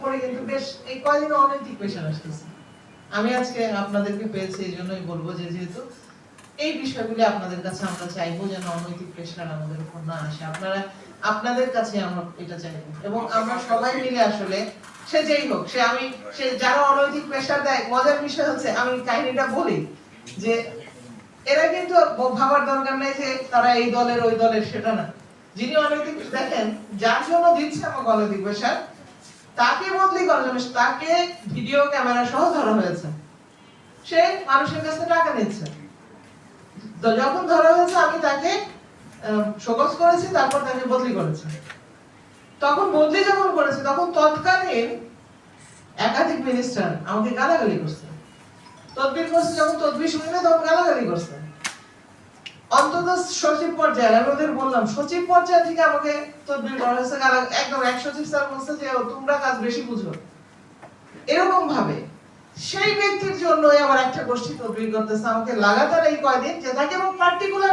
উপরে কিন্তু বেশ, এই কয়দিনে অনৈতিক প্রেশার আসতেছে। আমি আজকে আপনাদেরকে পেয়েছি এই জন্যই বলব যে যেহেতু এই বিষয়গুলি আপনাদের কাছে আমরা চাইব যেন অনৈতিক প্রেশার আমাদের উপর না আসে। আপনারা, আপনাদের কাছে আমরা এটা চাইব। এবং আমরা সবাই মিলে আসলে, সে যেই হোক, সে আমি, সে যারা অনৈতিক প্রেশার দেয়, মজার বিষয় হচ্ছে, আমি কাহিনীটা বলি যে এরা কিন্তু ভাবার দরকার নেই যে তারা এই দলের, ওই দলের, সেটা না। যিনি অনৈতিক, দেখেন, যার জন্য দিচ্ছে আমাকে অনৈতিক প্রেশার তাকে বদলি করার জন্য তাকে ভিডিও ক্যামেরা সহ ধরা হয়েছে। সে মানুষের কাছে টাকা নিচ্ছে। তো যখন ধরা হয়েছে, আমি তাকে শোকজ করেছি, তারপর তাকে বদলি করেছি। তখন বদলি যখন করেছে, তখন তৎকালীন একাধিক মিনিস্টার আমাকে গালাগালি করছে। তদবির করছে, যখন তদবির শুনি তখন গালাগালি করছে। অন্তত সচিব পর্যায়ে আমি ওদের বললাম, সচিব পর্যায়ে থেকে আমাকে তদবির করা হয়েছে একদম এক সচিব স্যার বলছে যে তোমরা কাজ বেশি বুঝো। এরকম ভাবে। সেই ব্যক্তির জন্যই আবার একটা গোষ্ঠী তদবির করতেছে, আমাকে লাগাতার এই কয়দিন যে তাকে এবং পার্টিকুলার